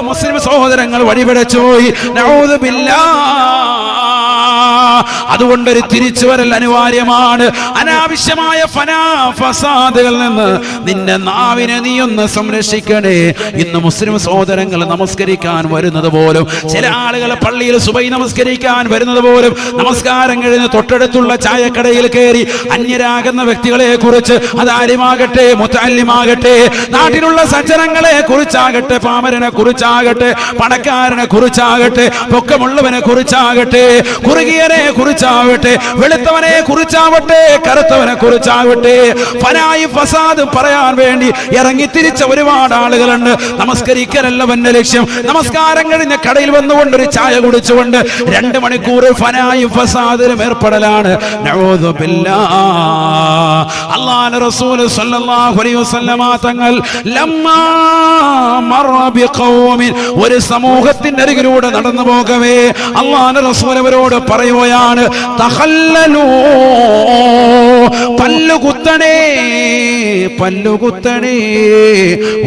മുസ്ലിം സഹോദരങ്ങൾ വഴിപിടച്ചു പോയി നഊദുബില്ലാ അതുകൊണ്ട് ഒരു തിരിച്ചുവരൽ അനിവാര്യമാണ്. അനാവശ്യമായ ഫസാദുകളിൽ നിന്ന് നിന്റെ നാവിനെ നീ ഒന്ന് സംരക്ഷിക്കണേ. ഇന്ന് മുസ്ലിം സഹോദരങ്ങൾ നമസ്കരിക്കാൻ വരുന്നത് പോലും ചില ആളുകൾ പള്ളിയിൽ സുബൈ നമസ്കരിക്കാൻ വരുന്നത് പോലും നമസ്കാരം കഴിഞ്ഞ് തൊട്ടടുത്തുള്ള ചായക്കടയിൽ കയറി അന്യരാകുന്ന വ്യക്തികളെ കുറിച്ച് അത് ആര്യമാകട്ടെ മുത്താല്യമാകട്ടെ നാട്ടിലുള്ള സജ്ജനങ്ങളെ കുറിച്ചാകട്ടെ പാമരനെ കുറിച്ചാകട്ടെ പണക്കാരനെ കുറിച്ചാകട്ടെ പൊക്കമുള്ളവനെ കുറിച്ചാകട്ടെ കുറുകിയനെ കുറിച്ചാവട്ടെ വെളുത്തവനെ കുറിച്ചാവട്ടെ കറുത്തവനെ കുറിച്ചാവട്ടെ ഫനായി ഫസാദ് പറയാൻ വേണ്ടി ഇറങ്ങി തിരിച്ച ഒരുപാട് ആളുകളുണ്ട്. നമസ്കരിക്കലല്ലവന്റെ ലക്ഷ്യം. നമസ്കാരം കഴിഞ്ഞ കടയിൽ വന്നുകൊണ്ട് ഒരു ചായ കുടിച്ചുകൊണ്ട് രണ്ട് മണിക്കൂർ ഫനായി ഫസാദിലും ഏർപ്പെടലാണ്. റസൂൽ സല്ലല്ലാഹു അലൈഹി വസല്ലമ തങ്ങൾ ഒരു സമൂഹത്തിന്റെ അരികിലൂടെ നടന്നു പോകവേ. അള്ളാഹുവിന്റെ റസൂൽ അവരോട് പറയുകയാണ്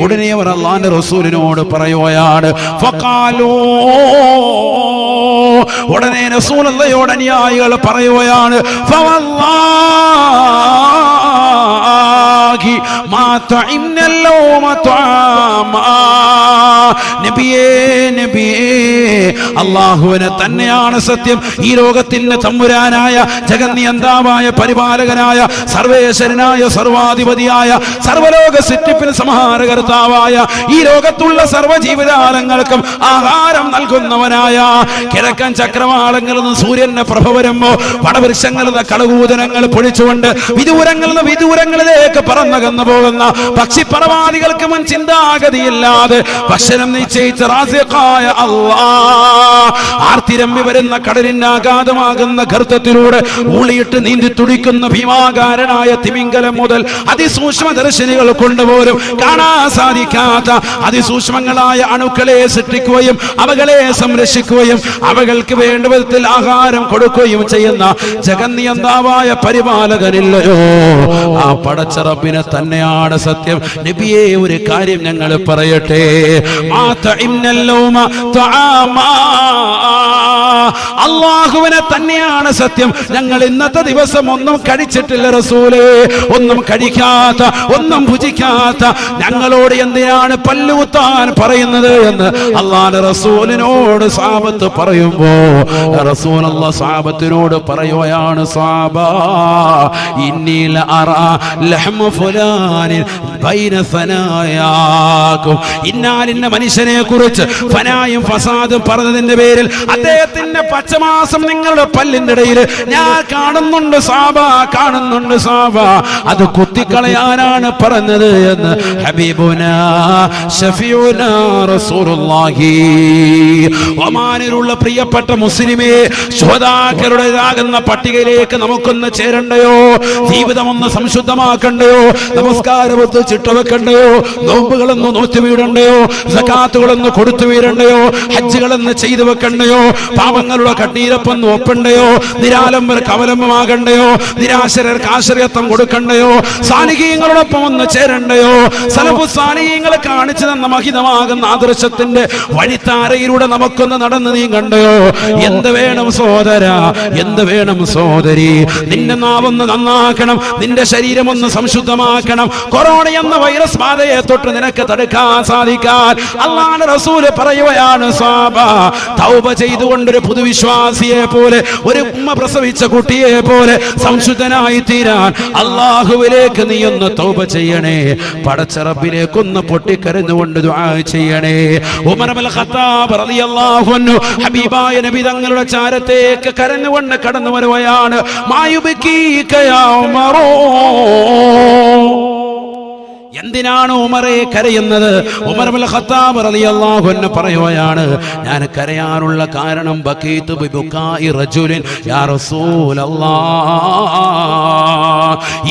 ഉടനെ അവർ അള്ളാന്റെ റസൂലിനോട് പറയുകയാണ് ഉടനെ റസൂൽ അനുയായികൾ പറയുകയാണ് ഫവല്ലാഹി തഇന്നല്ലോ നബിയേ നബിയേ അള്ളാഹുവിനെ തന്നെയാണ് സത്യം. ഈ ലോകത്തിന് തമ്പുരാനായ ജഗന്നിയന്താവായ പരിപാലകനായ സർവേശ്വരനായ സർവാധിപതിയായ സർവലോക സിറ്റിപ്പിന് സംഹാരകർത്താവായ ഈ ലോകത്തുള്ള സർവ ജീവജാലങ്ങൾക്കും ആഹാരം നൽകുന്നവനായ കിഴക്കൻ ചക്രവാളങ്ങളിൽ നിന്ന് സൂര്യന്റെ പ്രഭ വരുമ്പോ വടവൃക്ഷങ്ങളിൽ നിന്ന് കളകൂതനങ്ങൾ പൊഴിച്ചുകൊണ്ട് വിദൂരങ്ങളിൽ നിന്ന് വിദൂരങ്ങളിലേക്ക് പറന്നകന്നു പോകുന്ന പക്ഷിപ്പറവാദികൾക്ക് മുൻ ചിന്താഗതിയില്ലാതെ ഭക്ഷണം നിശ്ചയിച്ച റാസിഖായ അല്ലാ. ആർത്തിരമ്പി വരുന്ന കടലിന്റെ ആഘാതമാകുന്ന ഗർത്തത്തിലൂടെ ഊളിയിട്ട് നീന്തി തുടിക്കുന്ന ഭീമാകാരനായ തിമിംഗലം മുതൽ അതിസൂക്ഷ്മ ദർശനികൾ കൊണ്ടുപോലും കാണാൻ സാധിക്കാത്ത അതിസൂക്ഷ്മങ്ങളായ അണുക്കളെ സൃഷ്ടിക്കുകയും അവകളെ സംരക്ഷിക്കുകയും അവകൾക്ക് വേണ്ട വിധത്തിൽ ആഹാരം കൊടുക്കുകയും ചെയ്യുന്ന ജഗന്നിയന്താവായ പരിപാലകനില്ലയോ? ആ പടച്ചറപ്പിനെ തന്നെയാണ് സത്യം. നബിയെ ഒരു കാര്യം ഞങ്ങൾ പറയട്ടെ. അള്ളാഹുവിനെ തന്നെയാണ് സത്യം. ഞങ്ങൾ ഇന്നത്തെ ദിവസം ഒന്നും കഴിച്ചിട്ടില്ല റസൂലേ. ഒന്നും കഴിക്കാത്ത ഒന്നും ഭുജിക്കാത്ത ഞങ്ങളോട് എന്തിനാണ് പല്ലുകുത്താൻ പറയുന്നത് എന്ന് അള്ളാഹ് റസൂലിനോട് സാബത്ത് പറയുമ്പോ റസൂൽ അള്ളാഹ് സാബത്തിനോട് പറയുകയാണ് സാബ ഇന്നീല അറ ലഹ്മ ഫുലാനിൻ ബൈന ഫനായാകും ഇന്നാലിന്ന മനുഷ്യനെ കുറിച്ച് ഫനായും ഫസാദും പറഞ്ഞതിന്റെ പേരിൽ അദ്ദേഹത്തിന്റെ പച്ചമാസം നിങ്ങളുടെ പല്ലിന്റെ ഇടയിൽ ഞാൻ കാണുന്നുണ്ട് സാബ കാണുന്നുണ്ട് സാബ. അത് കുത്തിക്കളയാനാണ് പറഞ്ഞത് എന്ന് ഹബീബുന റസൂലുള്ളാഹി. ഒമാനിലുള്ള പ്രിയപ്പെട്ട മുസ്ലിമേ ശ്രോതാക്കളുടേതാകുന്ന പട്ടികയിലേക്ക് നമുക്കൊന്ന് ചേരണ്ടയോ? ജീവിതമൊന്ന് സംശുദ്ധമാക്കണ്ടയോ? നമസ്കാരമൊത്ത് ചിട്ടവെക്കണ്ടയോ? നോമ്പുകളൊന്ന് നോറ്റു വീടണ്ടയോ സകാത്തുകളെന്ന് കൊടുത്തു വീടണ്ടയോ ഹജ്ജുകളെന്ന് ചെയ്തു വെക്കണ്ടയോ? പാപങ്ങളുടെ കണ്ണീരപ്പൊന്ന് ഒപ്പണ്ടയോ? നിരാലംബർ കവലംബമാകണ്ടയോ? നിരാശരർക്ക് ആശ്രയത്വം കൊടുക്കണ്ടയോ? സാനികീയങ്ങളോടൊപ്പം ഒന്ന് ചേരണ്ടയോ? സലഭു സാനികീയങ്ങളെ കാണിച്ചു തന്ന മഹിതമാകുന്ന ആദർശത്തിന്റെ വഴിത്താരയിലൂടെ നമുക്കൊന്ന് നടന്ന് കണ്ടയോ എന്ത് വേണം സോദര എന്ത് വേണം സോദരി നിന്റെ നാവൊന്ന് നന്നാക്കണം. നിന്റെ ശരീരം ഒന്ന് സംശുദ്ധമാക്കണം കൊറോണ എന്ന വൈറസ് ബാധയെ തൊട്ട് നിനക്ക് തടുക്കാൻ സാധിക്കാൻ. അള്ളാഹ് റസൂൽ പറയുകയാണ് സാബ തൗബ ചെയ്തുകൊണ്ടൊരു പുതുവിശ്വാസിയെ പോലെ ഒരു ഉമ്മ പ്രസവിച്ച കുട്ടിയെ പോലെ സംശുദ്ധനായി തീരാൻ അള്ളാഹുവിലേക്ക് നീ ഒന്ന് തൗബ ചെയ്യണേ. പടച്ചറപ്പിലേക്കൊന്ന് പൊട്ടിക്കരഞ്ഞുകൊണ്ട് ചെയ്യണേ. ഉമർ ഖത്താബ് റളിയല്ലാഹു അൻഹു ഹബീബായ നബി തങ്ങളുടെ ചാരത്തേക്ക് കരഞ്ഞുകൊണ്ട് കടന്നു വരുകയാണ്. മായുബിക്കീക യാ ഉമറോ എന്തിനാണ് ഉമറെ കരയുന്നത്? ഉമർ ഖത്താബ് റളിയല്ലാഹു അൻഹു പറയുകയാണ് ഞാൻ കരയാനുള്ള കാരണം ഇന്നാലിന്റെ റജുലിൻ.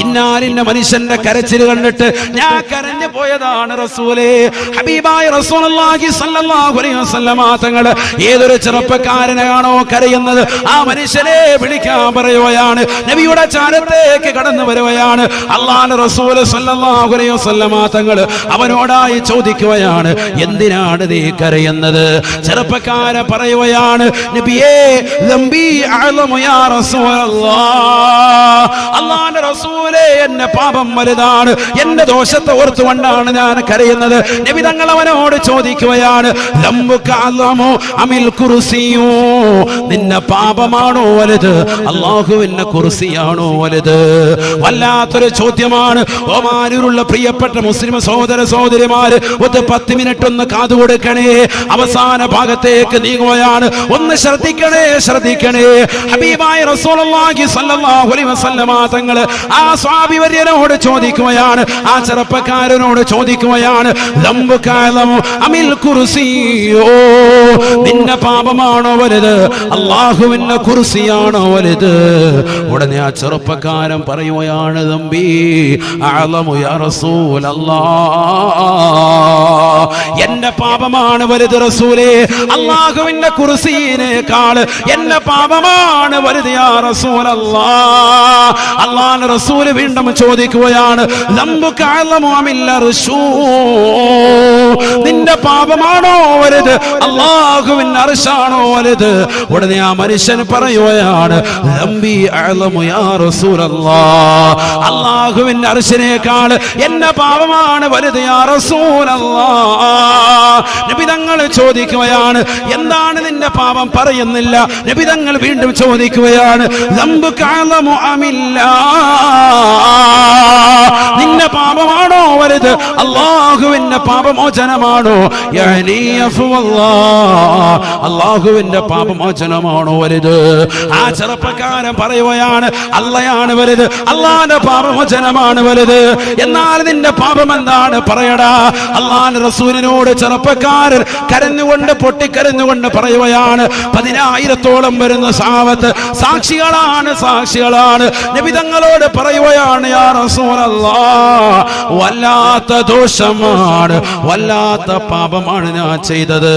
ഇന്നാലിന്ന മനുഷ്യന്റെ കരച്ചിൽ കണ്ടിട്ട് ഞാൻ കരഞ്ഞു പോയതാണ് റസൂലേ. ഹബീബായ റസൂലുള്ളാഹി സ്വല്ലല്ലാഹു അലൈഹി ഏതൊരു ചെറുപ്പക്കാരനാണോ കരയുന്നത്? ആ മനുഷ്യനെ വിളിക്കാൻ പറയുകയാണ് നബിയുടെ ചാരത്തേക്ക് കടന്നു വരുകയാണ്. അള്ളാഹ് റസൂൽ സ്വല്ലല്ലാഹു അലൈഹി വസല്ലമ തങ്ങൾ അവനോടായി ചോദിക്കുകയാണ് എന്തിനാണ് നീ കരയുന്നത്? ചെറുപ്പക്കാരെ പറയുകയാണ് നബിയേ അല്ലാഹുവിന്റെ റസൂലേ എന്റെ പാപം വലുതാണ് എന്റെ ദോഷത്തെ ഓർത്തുകൊണ്ടാണ് ഞാൻ കരയുന്നത്. നബി തങ്ങൾ അവനോട് ചോദിക്കുകയാണ് അമിൽ കുർസിയോ? നിന്നെ പാപമാണോ വലുത്? അള്ളാഹുവിന്റെ കുർസിയാണോ വലുത്? വല്ലാത്തൊരു ചോദ്യമാണ്. ഓമാനൂരുള്ള പ്രിയപ്പെട്ട മുസ്ലിം സഹോദര സഹോദരിമാര് ഒരു പത്ത് മിനിറ്റ് ഒന്ന് കാതു കൊടുക്കണേ. അവസാന ഭാഗത്തേക്ക് നീങ്ങുകയാണ്. ഒന്ന് ശ്രദ്ധിക്കണേ ശ്രദ്ധിക്കണേ. ഹബീബായ റസൂലുള്ളാഹി സ്വല്ലല്ലാഹു അലൈഹി വസല്ലമ തങ്ങൾ ആ സ്വാഭിവര്യനോട് ചോദിക്കുകയാണ്. ആ ചെറുപ്പക്കാരനോട് ചോദിക്കുകയാണ്. അമിൽ കുർസിയോ? നിന്റെ പാപമാണോ വലുത്? അള്ളാഹുവിന്റെ കുർസിയാണോ വലുത്? ഉടനെ ആ ചെറുപ്പക്കാരൻ പറയുകയാണ് തമ്പി അഅലമു യാ എന്റെ പാപമാണ് വലുത് റസൂലേ. അള്ളാഹുവിന്റെ കുറിസീനേക്കാൾ എന്റെ പാപമാണ് വലുത് യാ റസൂലല്ലാ. അള്ളാഹ് റസൂൽ വീണ്ടും ചോദിക്കുകയാണ് നിന്റെ പാപമാണോ വലുത്? അള്ളാഹുവിന്റെ അർശാണോ വലുത്? ഉടനെ ആ മനുഷ്യൻ പറയുകയാണ് അള്ളാഹുവിന്റെ അർശിനേക്കാൾ എന്റെ പാപമാണ്. വലുത് യാ നബി തങ്ങൾ ചോദിക്കുകയാണ് എന്താണ് നിന്റെ പാപം പറയുന്നില്ല? നബി തങ്ങൾ വീണ്ടും ചോദിക്കുകയാണ് നിന്റെ അള്ളാഹുവിന്റെ പാപമോചനമാണോ. അള്ളാഹുവിന്റെ പാപമോചനമാണോ വലുത്? ആ ചെറുപ്പക്കാരൻ പറയുകയാണ് അള്ളയാണ് വലുത് അള്ളാന്റെ പാപമോചനമാണ് വലുത്. എന്നാൽ നിന്റെ പാപം എന്താണ് പറയടാ. അള്ളാന്റെ റസൂലിനോട് ചെറുപ്പക്കാരൻ കരഞ്ഞുകൊണ്ട് പൊട്ടിക്കരഞ്ഞുകൊണ്ട് പറയുകയാണ് പതിനായിരത്തോളം വരുന്ന സാവത്ത് സാക്ഷികളാണ് സാക്ഷികളാണ്. നബിതങ്ങളോട് പറയുകയാണ് യാ റസൂലല്ലാ വല്ലാത്ത ദോഷമാണ്. വല്ലാത്ത പാപമാണ് ഞാൻ ചെയ്തത്.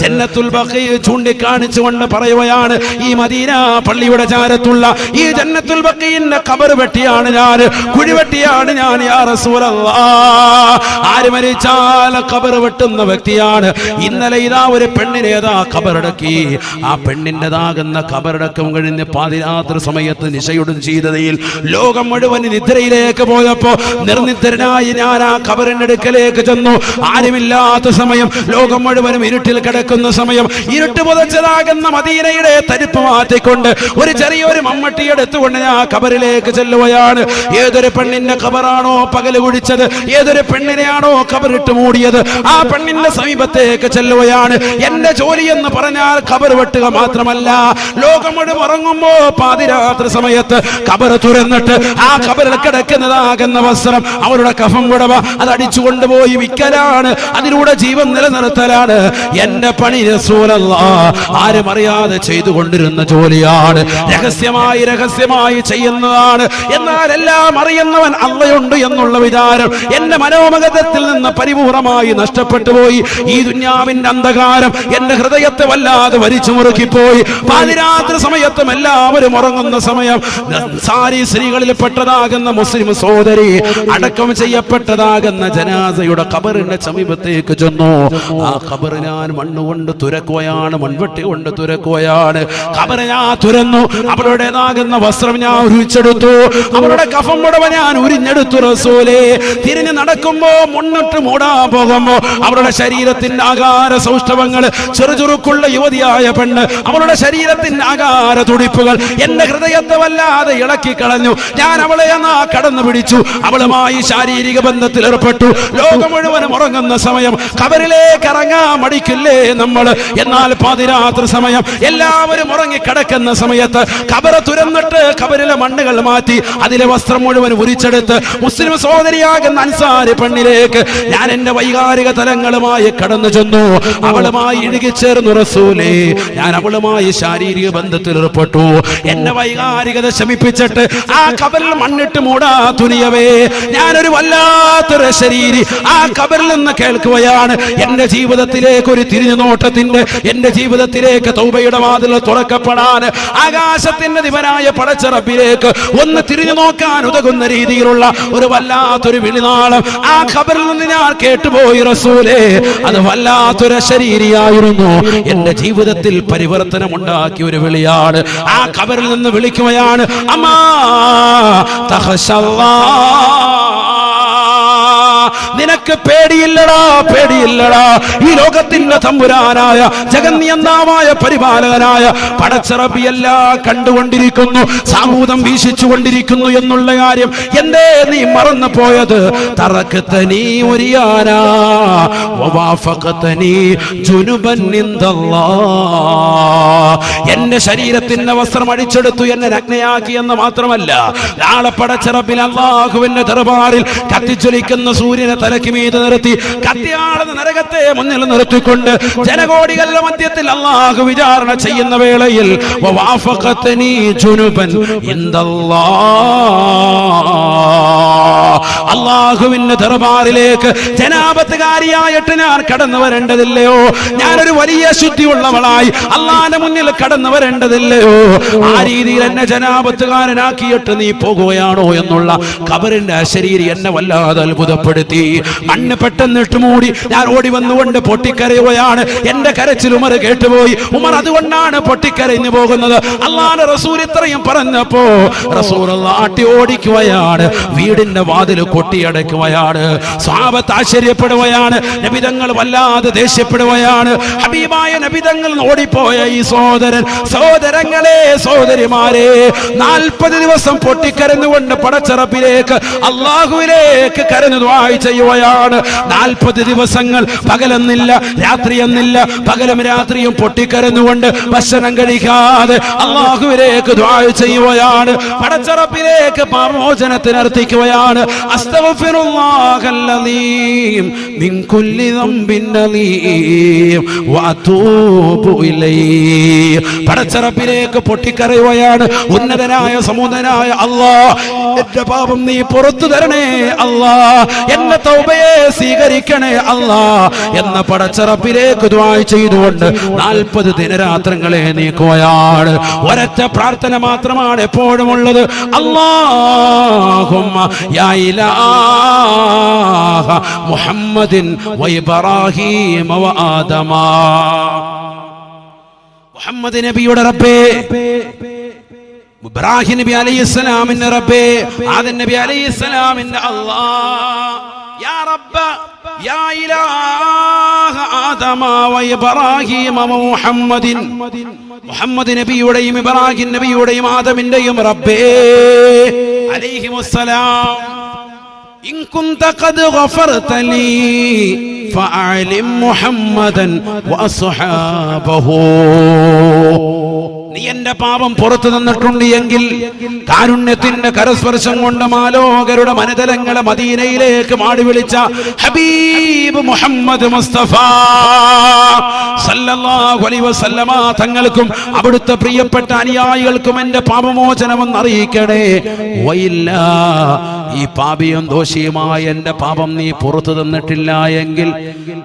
ജന്നത്തുൽ ബഖിയ ചൂണ്ടിക്കാണിച്ചുകൊണ്ട് പറയുകയാണ് ഈ മദീന പള്ളിയുടെ ചാരത്തുള്ള ഈ ജന്നത്തുൽ ബഖീന്റെ ഖബർ വെട്ടിയാണ് ഞാൻ കുഴി വെട്ടിയാണ് ഞാൻ ആര് മരിച്ചാൽ ഖബർ വെട്ടുന്ന വ്യക്തിയാണ്. ഇന്നലെ ഇതാ ഒരു പെണ്ണിനെ ഏതാ കബറടക്കി ആ പെണ്ണിന്റെതാകുന്ന കബറടക്കം കഴിഞ്ഞ് പാതിരാത്രി സമയത്ത് നിശയുടെ ചെയ്തതയിൽ ലോകം മുഴുവൻ നിദ്രയിലേക്ക് പോയപ്പോ നിർനിദ്രനായി ഞാൻ ആ ഖബറിന്റെ അടുക്കലേക്ക് ചെന്നു. ആരുമില്ലാത്ത സമയം ലോകം മുഴുവനും ഇരുട്ടിൽ കിടക്കുന്ന സമയം ഇരുട്ട് പുതച്ചതാകുന്ന മദീനയുടെ തരിപ്പ് മാറ്റിക്കൊണ്ട് ഒരു ചെറിയൊരു മമ്മട്ടി എടുത്തുകൊണ്ട് ഞാൻ ആ ഖബറിലേക്ക് ചെല്ലുകയാണ്. ഏതൊരു പെണ്ണിന്റെ കബറാണോ പകൽ കുടിച്ചത്? ഏതൊരു പെണ്ണിനെയാണോ കബറിട്ട് മൂടിയത്? ആ പെണ്ണിന്റെ സമീപത്തേക്ക് ചെല്ലുകയാണ്. എന്റെ ജോലി എന്ന് പറഞ്ഞാൽ കബർ വെട്ടുക മാത്രമല്ല. ലോകം മുഴുവൻ ഉറങ്ങുമ്പോ പാതിരാത്രി സമയത്ത് കബർ തുറന്നിട്ട് ആ കബറിൽ കിടക്കുന്നതാകുന്ന വസ്ത്രം അവരുടെ കഫം കുടവ അത് അടിച്ചു കൊണ്ടുപോയി വിൽക്കലാണ്. അതിലൂടെ ജീവൻ നിലനിർത്തലാണ്. എന്റെ പണി റസൂലല്ലാ ആരും അറിയാതെ ചെയ്തുകൊണ്ടിരുന്ന ജോലിയാണ്. രഹസ്യമായി രഹസ്യമായി ചെയ്യുന്നതാണ്. എന്നാൽ എല്ലാം അറിയുന്നവൻ അള്ളയുണ്ട് എന്നുള്ള വിചാരം എന്റെ മനോമഗതത്തിൽ നിന്ന് പരിപൂർണമായി നഷ്ടപ്പെട്ടു പോയി. ഈ ദുന്യാവിന്റെ അന്ധകാരം എന്റെ ഹൃദയത്തെ വല്ലാതെ വലിച്ചു മുറുക്കിപ്പോയി. പാതിരാത്രി സമയത്തും എല്ലാവരും ഉറങ്ങുന്ന സമയം സാരി സ്ത്രീകളിൽ പെട്ടതാകുന്ന മുസ്ലിം സഹോദരി അടക്കം ചെയ്യപ്പെട്ടതാകുന്ന ജനാസയുടെ ഖബറിന്റെ സമീപത്തേക്ക് ചെന്നു. ആ ഖബർ ഞാൻ മണ്ണുകൊണ്ട് തുരക്കുകയാണ് മൺവെട്ടി കൊണ്ട് തുരക്കുകയാണ്. ഖബർ ഞാൻ തുരന്നു. അവളുടേതാകുന്ന വസ്ത്രം ഞാൻ ഉരിച്ചെടുത്തു. അവളുടെ കഫം മുടവ ഞാൻ ഉരിഞ്ഞെടുത്തു റസൂലേ. തിരിഞ്ഞു നടക്കുമ്പോ മുന്നിട്ട് മൂടാൻ പോകുമ്പോ അവളുടെ ശരീരത്തിന്റെ ആകാര സൗഷ്ഠവങ്ങൾ ചെറുചുറുക്കുള്ള യുവതിയായ പെണ്ണ് അവളുടെ ശരീരത്തിന്റെ ആകാര തുടിപ്പുകൾ എന്റെ ഹൃദയത്തെ വല്ലാതെ ഇളക്കി കളഞ്ഞു ഞാൻ അവളെ എന്നാ കടന്നു പിടിച്ചു. അവളുമായി ശാരീരിക ബന്ധത്തിൽ ഏർപ്പെട്ടു ലോകം മുഴുവനും ഉറങ്ങുന്ന സമയം. കബറിലേക്ക് ഇറങ്ങാൻ മടിക്കില്ലേ നമ്മൾ എന്നാൽ പാതിരാത്രി സമയം. എല്ലാവരും ഉറങ്ങി കിടക്കുന്ന സമയത്ത് കബറ തുരന്നിട്ട് കബറിലെ മണ്ണുകൾ മാറ്റി അതിലെ വസ്ത്രം മുഴുവൻ ഉരിച്ചെടുത്ത് മുസ്ലിം സഹോദരിയാകുന്ന അൻസാരി പെണ്ണിലേക്ക് ഞാൻ എന്റെ വൈകാരിക തലങ്ങളുമായി കടന്നു ചെന്നു. അവളുമായി ഇഴുകിച്ചേർന്നു റസൂലേ ഞാൻ അവളുമായി ശാരീരിക ബന്ധത്തിൽ ഏർപ്പെട്ടു എന്നെ വൈകാരികത ശമിപ്പിച്ചിട്ട് ആ കബറിൽ മണ്ണിട്ട് മൂടാ തുനിയവേ. ഞാനൊരു വല്ലാത്തൊരു ശരീരി ആ കബറിൽ നിന്ന് കേൾക്കുകയാണ്. എന്റെ ജീവിതത്തിലേക്ക് ഒരു തിരിഞ്ഞു നോട്ടത്തിന്റെ എന്റെ ജീവിതത്തിലേക്ക് തൗബയുടെ വാതിൽ തുറക്കപ്പെടാൻ ആകാശത്തിന്റെ ദിവനായ പടച്ചറപ്പിലേക്ക് ഒന്ന് തിരിഞ്ഞു നോക്കാൻ ഉതകുന്ന രീതിയിലുള്ള ഒരു വല്ലാത്തൊരു വിളിനാളം. ആ ഖബറിൽ നിന്ന് ഞാൻ കേട്ടുപോയി റസൂലേ അത് വല്ലാത്തൊരു ശരീരിയായിരുന്നു. എന്റെ ജീവിതത്തിൽ പരിവർത്തനം ഉണ്ടാക്കിയ ഒരു വിളിയാണ്. ആ ഖബറിൽ നിന്ന് വിളിക്കുകയാണ് അമ്മാ തഹശല്ലാ. നിനക്ക് പേടിയില്ലടാ പേടിയില്ലടാ. ഈ ലോകത്തിന്റെ തമ്പുരാനായ ജഗന്യന്താവായ പരിപാലകനായ പടച്ചിറപ്പിയല്ല കണ്ടുകൊണ്ടിരിക്കുന്നു സാമൂതം വീശിച്ചു കൊണ്ടിരിക്കുന്നു എന്നുള്ള കാര്യം. എന്തേ നീ മറന്നു പോയത്. എന്റെ ശരീരത്തിന്റെ വസ്ത്രം അടിച്ചെടുത്തു എന്നെ നഗ്നയാക്കി എന്ന് മാത്രമല്ല നാളെ പടച്ചിറപ്പിൽ അള്ളാഹുവിന്റെ ദർബാറിൽ കത്തിച്ചൊലിക്കുന്ന സൂര്യനെ തലയ്ക്ക് മീത് നിർത്തി കത്തിയാളെന്ന് നരകത്തെ മുന്നിൽ നിർത്തിക്കൊണ്ട് ജനകോടികളുടെ മധ്യത്തിൽ അള്ളാഹു വിചാരണ ചെയ്യുന്ന വേളയിൽ. അള്ളാഹുവിന്റെ ദർബാറിലേക്ക് ജനാപത്തുകാരിയായിട്ട് ഞാൻ കടന്നു വരേണ്ടതില്ലയോ? ഞാനൊരു വലിയ ശുദ്ധിയുള്ളവളായി അള്ളാന്റെ മുന്നിൽ കടന്നു വരേണ്ടതില്ലയോ? ആ രീതിയിൽ എന്നെ ജനാപത്തുകാരനാക്കിയിട്ട് നീ പോകുകയാണോ എന്നുള്ള കബറിന്റെ ശരീരം എന്നെ വല്ലാതെ അത്ഭുതപ്പെടുത്തി. മണ്ണ് പെട്ടെന്ന് ഇട്ടുമൂടി ഞാൻ ഓടി വന്നുകൊണ്ട് പൊട്ടിക്കരയുകയാണ്. എന്റെ കരച്ചിൽ ഉമർ കേട്ടുപോയി. ഉമർ അതുകൊണ്ടാണ് പൊട്ടിക്കരഞ്ഞു പോകുന്നത്. അള്ളാന്റെ റസൂൽ ഇത്രയും പറഞ്ഞപ്പോ റസൂൽ ആട്ടി ഓടിക്കുകയാണ്. വീടിന്റെ വാതിൽ കൊട്ടിയടയ്ക്കുകയാണ് സ്വാപത്ത് ആശ്ചര്യപ്പെടുകയാണ് നബിതങ്ങൾ വല്ലാതെ ദേഷ്യപ്പെടുകയാണ് ഹബീബായ നബിതങ്ങൾ ഓടിപ്പോയ ഈ സഹോദരൻ സഹോദരങ്ങളെ സഹോദരിമാരെ നാൽപ്പത് ദിവസം പൊട്ടിക്കരഞ്ഞുകൊണ്ട് പടച്ചിറപ്പിലേക്ക് അള്ളാഹുവിലേക്ക് കരഞ്ഞു ദ്വായി ചെയ്യുകയാണ്. നാൽപ്പത് ദിവസങ്ങൾ പകലെന്നില്ല രാത്രിയെന്നില്ല പകലും രാത്രിയും പൊട്ടിക്കരഞ്ഞുകൊണ്ട് ഭക്ഷണം കഴിക്കാതെ അള്ളാഹുവിലേക്ക് ദ്വായ ചെയ്യുകയാണ്. പടച്ചിറപ്പിലേക്ക് പാമോചനത്തിന് അർത്ഥിക്കുകയാണ് അസ്തഗ്ഫിറുല്ലാഹല്ലദീം. من كل ذنب نظيم വഅതൂബു ഇലൈഹി പടച്ചറപ്പിലേക്ക് പൊട്ടിക്കറിയുകയാണ് ഉന്നതനായ സമുദനായ അല്ലാ എന്റെ പാപം നീ പുറത്തു തരണേ അല്ലാ എന്നെ തൗബയെ സ്വീകരിക്കണേ അല്ലാ എന്ന പടച്ചറപ്പിലേക്ക് ദ്വായ് ചെയ്തുകൊണ്ട് നാൽപ്പത് ദിനരാത്രങ്ങളെ നീക്കുകയാണ്. ഒരൊറ്റ പ്രാർത്ഥന മാത്രമാണ് എപ്പോഴും ഉള്ളത് അല്ലാഹുമ്മ യാ ഇലാഹ മുഹമ്മദിൻ വൈബറാഹീമ ആദമ. മുഹമ്മദ് നബിയുടെ റബ്ബേ. ഇബ്രാഹിം നബി അലൈഹിസ്സലാമിന്റെ റബ്ബേ. ആദൻ നബി അലൈഹിസ്സലാമിന്റെ അല്ലാഹ് യാ റബ്ബ യാ ഇലാഹ ആദമ വ ഇബ്രാഹിം വ മുഹമ്മദിൻ. മുഹമ്മദ് നബിയുടെയും ഇബ്രാഹിം നബിയുടെയും ആദമിന്റെയും റബ്ബേ. അലൈഹിമുസ്സലാം. ഇൻകുന്ത ഖദ് ഗഫർതലി. فأعلم محمدا وأصحابه നീ എന്റെ പാപം പുറത്തു തന്നിട്ടുണ്ട് എങ്കിൽ കാരുണ്യത്തിന്റെ കരസ്പർശം കൊണ്ട് മാലോകരുടെ മനതലങ്ങളെ മദീനയിലേക്ക് മാടി വിളിച്ച ഹബീബ് മുഹമ്മദ് മുസ്തഫ സല്ലല്ലാഹു അലൈഹി വസല്ലമ തങ്ങൾക്കും അവിടുത്തെ പ്രിയപ്പെട്ട അനുയായികൾക്കും എന്റെ പാപമോചനമെന്ന് അറിയിക്കണേ വയില്ല ഈ പാപിയും ദോഷിയുമായ എന്റെ പാപം നീ പുറത്തു തന്നിട്ടില്ല എങ്കിൽ എങ്കിൽ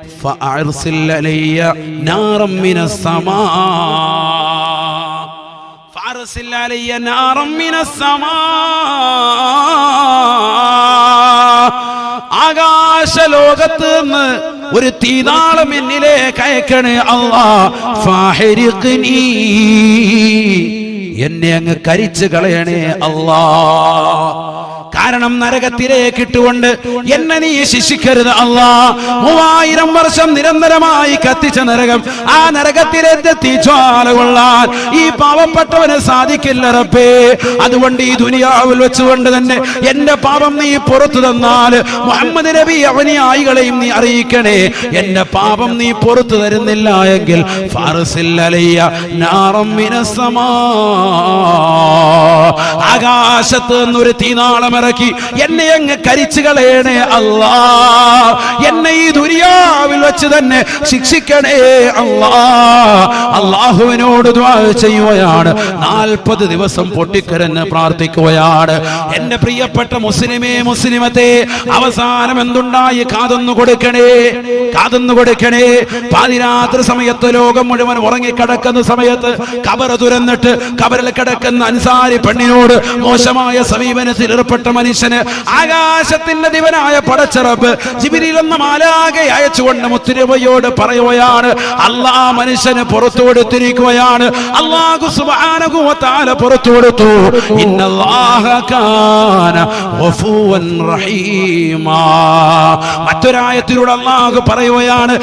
ആകാശ ലോകത്ത് നിന്ന് ഒരു തീതാളം എന്നിലേക്ക് അയക്കണേ അള്ളാഹരി എന്നെ അങ്ങ് കരിച്ചു കളയണേ അള്ളാ കാരണം നരകത്തിലേക്ക് ഇട്ടുകൊണ്ട് എന്നെ നീ ശിക്ഷിക്കരുത് അല്ലാ. മൂവായിരം വർഷം നിരന്തരമായി കത്തിച്ച നരകം ആ നരകത്തിലേക്ക് തീച്ചാലുകൊള്ളാൻ ഈ പാവപ്പെട്ടവന് സാധിക്കില്ല റബ്ബേ. അതുകൊണ്ട് ഈ ദുനിയാവിൽ വെച്ചുകൊണ്ട് തന്നെ എന്റെ പാപം നീ പുറത്തു തന്നാൽ മുഹമ്മദ് നബി അവനിയായികളെയും നീ അറിയിക്കണേ. എന്റെ പാപം നീ പുറത്തു തരുന്നില്ല എങ്കിൽ. ആകാശത്ത് നിന്നൊരു തീനാളം ഇറക്കി എന്നെ അങ്ങ് കരിച്ചു കളയണേ അല്ലാ. എന്നെ ഈ ദുരിയാവിൽ വെച്ച് തന്നെ ശിക്ഷിക്കണേ അല്ലാ. അള്ളാഹുവിനോട് ചെയ്യുകയാണ്. നാൽപ്പത് ദിവസം പൊട്ടിക്കരഞ്ഞ് പ്രാർത്ഥിക്കുകയാണ്. എന്റെ പ്രിയപ്പെട്ട മുസ്ലിമേ മുസ്ലിമത്തെ അവസാനം എന്തുണ്ടായി? കാതൊന്നു കൊടുക്കണേ. കാതൊന്നു കൊടുക്കണേ. പാതിരാത്രി സമയത്ത് ലോകം മുഴുവൻ ഉറങ്ങിക്കിടക്കുന്ന സമയത്ത് കബറ് തുരന്നിട്ട് കബറിൽ കിടക്കുന്ന അൻസാരി പെണ്ണിനോട് മോശമായ സമീപനത്തിൽ ഏർപ്പെട്ട മനുഷ്യന് ആകാശത്തിന്റെ ദിവനായ പടച്ചറപ്പ് ജിബിരിൽ എന്ന മാലാകെ അയച്ചുകൊണ്ട് മുത്തിരുവയോട് പറയുകയാണ് അള്ളാ മനുഷ്യന് പുറത്തു കൊടുത്തിരിക്കുകയാണ്. അള്ളാഹു തആല പുറത്തു കൊടുത്തു. മറ്റൊരായത്തിലൂടെ അള്ളാഹു പറയുകയാണ്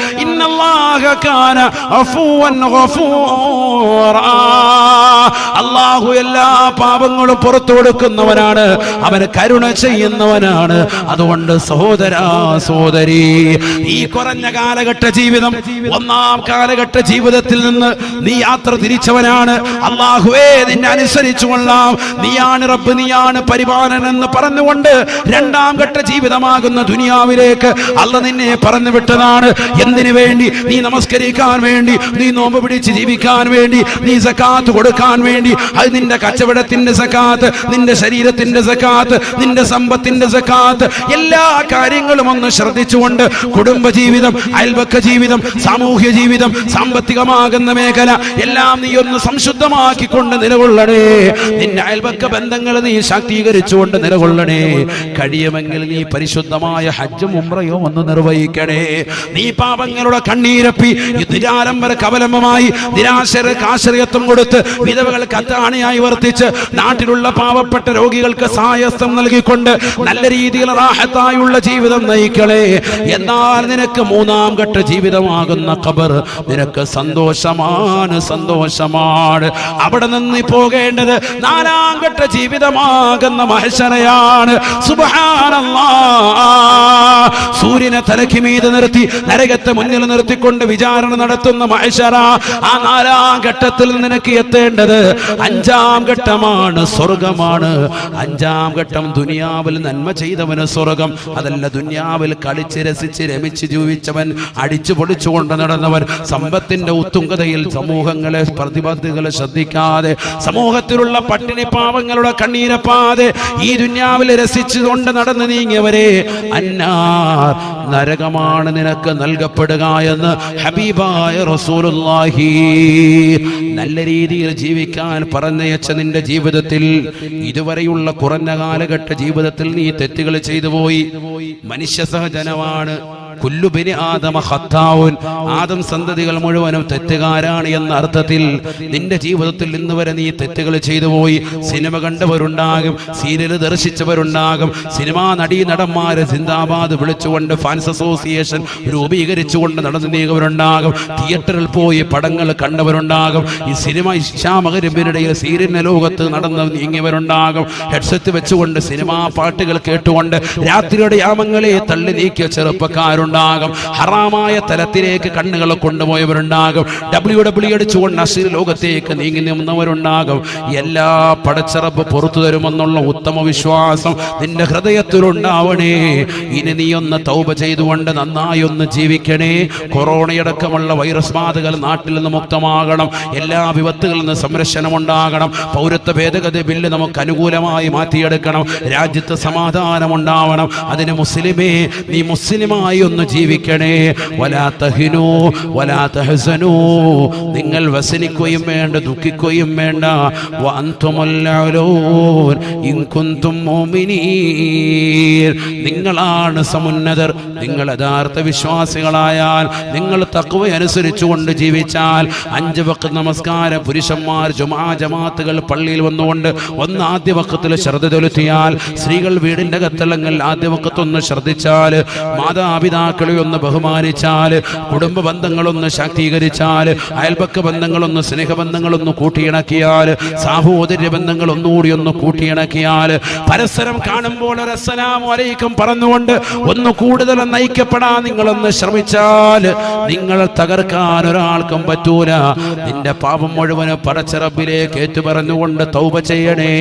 അള്ളാഹു എല്ലാ പാപങ്ങളും പുറത്തു കൊടുക്കുന്നവനാണ്. അവന് കരുണ ചെയ്യുന്നവനാണ്. അതുകൊണ്ട് സഹോദരാ സഹോദരി ഈ കുറഞ്ഞ കാലഘട്ട ജീവിതം ഒന്നാം കാലഘട്ട ജീവിതത്തിൽ നിന്ന് നീ യാത്ര തിരിച്ചവനാണ്. അള്ളാഹുവേ നിന്നെ അനുസരിച്ചു കൊള്ളാം. നീയാണ് റബ്ബ് നീയാണ് പരിപാലനം എന്ന് പറഞ്ഞുകൊണ്ട് രണ്ടാം ഘട്ട ജീവിതമാകുന്ന ദുനിയാവിലേക്ക് അല്ല നിന്നെ പറഞ്ഞു വിട്ടതാണ്. എന്തിനു വേണ്ടി? നീ നമസ്കരിക്കാൻ വേണ്ടി നീ നോമ്പ് പിടിച്ച് ജീവിക്കാൻ വേണ്ടി നീ സക്കാത്ത് കൊടുക്കാൻ വേണ്ടി. അത് നിന്റെ കച്ചവടത്തിന്റെ സക്കാത്ത് നിന്റെ ശരീരത്തിന്റെ സക്കാത്ത് നിന്റെ സമ്പത്തിന്റെ സക്കാത്ത് എല്ലാ കാര്യങ്ങളും ഒന്ന് ശ്രദ്ധിച്ചുകൊണ്ട് കുടുംബജീവിതം അയൽവക്ക ജീവിതം സാമൂഹ്യ ജീവിതം സാമ്പത്തികമാകുന്ന മേഖല എല്ലാം നീ ഒന്ന് സംശുദ്ധമാക്കിക്കൊണ്ട് നിലകൊള്ളണേ. നിന്റെ അയൽവക്ക ബന്ധങ്ങൾ നീ ശാക്തീകരിച്ചുകൊണ്ട് നിലകൊള്ളണേ. കഴിയുമെങ്കിൽ നീ പരിശുദ്ധമായ ഹജ്ജും ഉമ്രയോ ഒന്ന് നിർവഹിക്കണേ. നീ പാപങ്ങളുടെ കണ്ണീരപ്പി ദുരാരംഭര കവലംബമായി നിരാശർക്ക് ആശ്രയത്വം കൊടുത്ത് വിധവകൾക്ക് അത്താണിയായി വർത്തിച്ച് നാട്ടിലുള്ള പാവപ്പെട്ട രോഗികൾക്ക് സഹായസ്ഥം നൽകിക്കൊണ്ട് നല്ല രീതിയിൽ റാഹത്തായുള്ള ജീവിതം നയിക്കണേ. എന്നാൽ നിനക്ക് മൂന്നാം ഘട്ട ജീവിതമാകുന്ന ഖബർ നിനക്ക് സന്തോഷമാണ് സന്തോഷമാണ്. അവിടെ നിന്ന് പോകേണ്ടത് നാലാം ഘട്ട ജീവിതമാകുന്ന മഹശരയാണ് സൂര്യനെ തലയ്ക്ക് മീത് നിർത്തി നരകത്തെ മുന്നിൽ നിർത്തിക്കൊണ്ട് വിചാരണ നടത്തുന്ന മഹശര ആ നാലാം ഘട്ടത്തിൽ നിനക്ക് എത്തേണ്ടത് അഞ്ചാം ഘട്ടമാണ് സ്വർഗമാണ് അഞ്ചാം ഘട്ടം ദുനിയാവിൽ നന്മ ചെയ്തവന് സ്വർഗം. അതല്ല ദുനിയാവിൽ കളിച്ച് രസിച്ച് രമിച്ച് ജീവിച്ചവൻ അടിച്ചു പൊളിച്ചുകൊണ്ട് നടന്നവൻ സമ്പത്തിന്റെ ഉത്തുംഗതയിൽ സമൂഹങ്ങളെ പ്രതിബദ്ധതകളെ ശ്രദ്ധിക്കാതെ സമൂഹത്തിലുള്ള പട്ടിണി പാവങ്ങളുടെ കണ്ണീരപ്പാതെ ഈ ദുന്യാവിൽ രസിച്ചുകൊണ്ട് നടന്നു നീങ്ങിയവരെ അന്നാർ നരകമാണ് നിനക്ക് നൽകപ്പെടുക എന്ന് ഹബീബായ റസൂലുള്ളാഹി. നല്ല രീതിയിൽ ജീവിക്കാൻ പറഞ്ഞയച്ച നിന്റെ ജീവിതത്തിൽ ഇതുവരെയുള്ള കുറഞ്ഞ കാലഘട്ട ജീവിതത്തിൽ നീ തെറ്റുകൾ ചെയ്തു പോയി. മനുഷ്യ സഹജനമാണ്. കുല്ലുബിനി ആദമ ഹത്താവുൻ ആദം സന്തതികൾ മുഴുവനും തെറ്റുകാരാണ് എന്ന അർത്ഥത്തിൽ നിന്റെ ജീവിതത്തിൽ ഇന്ന് വരെ നീ തെറ്റുകൾ ചെയ്തു പോയി. സിനിമ കണ്ടവരുണ്ടാകും സീരിയൽ ദർശിച്ചവരുണ്ടാകും. സിനിമാ നടീ നടന്മാരെ സിന്ദാബാദ് വിളിച്ചുകൊണ്ട് ഫാൻസ് അസോസിയേഷൻ രൂപീകരിച്ചുകൊണ്ട് നടന്നു നീങ്ങുന്നവരുണ്ടാകും തിയേറ്ററിൽ പോയി പടങ്ങൾ കണ്ടവരുണ്ടാകും. ഈ സിനിമ ഇഷാമകരിമ്പിനിടയിൽ സീരിയൽ ലോകത്ത് നടന്ന് നീങ്ങിയവരുണ്ടാകും. ഹെഡ്സെറ്റ് വെച്ചുകൊണ്ട് സിനിമാ പാട്ടുകൾ കേട്ടുകൊണ്ട് രാത്രിയുടെ യാമങ്ങളെ തള്ളി നീക്കിയ ചെറുപ്പക്കാരുണ്ടാകും ഹറാമായ തലത്തിലേക്ക് കണ്ണുകൾ കൊണ്ടുപോയവരുണ്ടാകും. ഡബ്ല്യു ഡബ്ല്യു അടിച്ചുകൊണ്ട് നസീർ ലോകത്തേക്ക് നീങ്ങി നിന്നവരുണ്ടാകും. എല്ലാ പടച്ചിറപ്പ് പുറത്തു തരുമെന്നുള്ള ഉത്തമ വിശ്വാസം നിന്റെ ഹൃദയത്തിലുണ്ടാവണേ. ഇനി നീ ഒന്ന് തൗപ ചെയ്തുകൊണ്ട് നന്നായി ഒന്ന് ജീവിക്കണേ. കൊറോണയടക്കമുള്ള വൈറസ് ബാധകൾ നാട്ടിൽ നിന്ന് മുക്തമാകണം. എല്ലാ വിപത്തുകളിൽ നിന്ന് സംരക്ഷണം ഉണ്ടാകണം. പൗരത്വ ഭേദഗതി ബില്ല് നമുക്ക് അനുകൂലമായി മാറ്റിയെടുക്കണം. രാജ്യത്ത് സമാധാനം ഉണ്ടാവണം. അതിന് മുസ്ലിമേ നീ മുസ്ലിമായി ഒന്ന് ജീവിക്കണേ. വലാ തഹിനു വലാ തഹസനു. നിങ്ങൾ വസനിക്കുകയും വേണ്ട ദുഃഖിക്കുകയും വേണ്ട. നിങ്ങളാണ് സമുന്നതർ. നിങ്ങൾ യഥാർത്ഥ വിശ്വാസികളായാൽ നിങ്ങൾ തക്കവ അനുസരിച്ചുകൊണ്ട് ജീവിച്ചാൽ അഞ്ച് വക്ക നമസ്കാരം പുരുഷന്മാർ ജുമാ ജമാത്തുകൾ പള്ളിയിൽ വന്നുകൊണ്ട് ഒന്ന് ആദ്യ വക്കത്തിൽ ശ്രദ്ധ ചെലുത്തിയാൽ സ്ത്രീകൾ വീടിന്റെ അകത്തളങ്ങൾ ആദ്യ വക്കത്തൊന്ന് ശ്രദ്ധിച്ചാൽ മാതാപിതാക്കളെ ഒന്ന് ബഹുമാനിച്ചാൽ കുടുംബ ബന്ധങ്ങളൊന്ന് ശാക്തീകരിച്ചാൽ അയൽപക്ക ബന്ധങ്ങളൊന്ന് സ്നേഹബന്ധങ്ങളൊന്ന് കൂട്ടിയിണക്കിയാൽ സാഹോദര്യ ബന്ധങ്ങൾ ഒന്നുകൂടി ഒന്ന് കൂട്ടിയിണക്കിയാൽ പരസ്പരം കാണുമ്പോൾ അസ്സലാമു അലൈക്കും പറഞ്ഞുകൊണ്ട് ഒന്ന് കൂടുതൽ നയിക്കപ്പെടാൻ നിങ്ങളൊന്ന് ശ്രമിച്ചാൽ നിങ്ങൾ തകർക്കാൻ ഒരാൾക്കും പറ്റൂല. നിന്റെ പാപം മുഴുവൻ പടച്ചിറപ്പിലേക്ക് ഏറ്റുപറഞ്ഞുകൊണ്ട് തൗപ ചെയ്യണേ.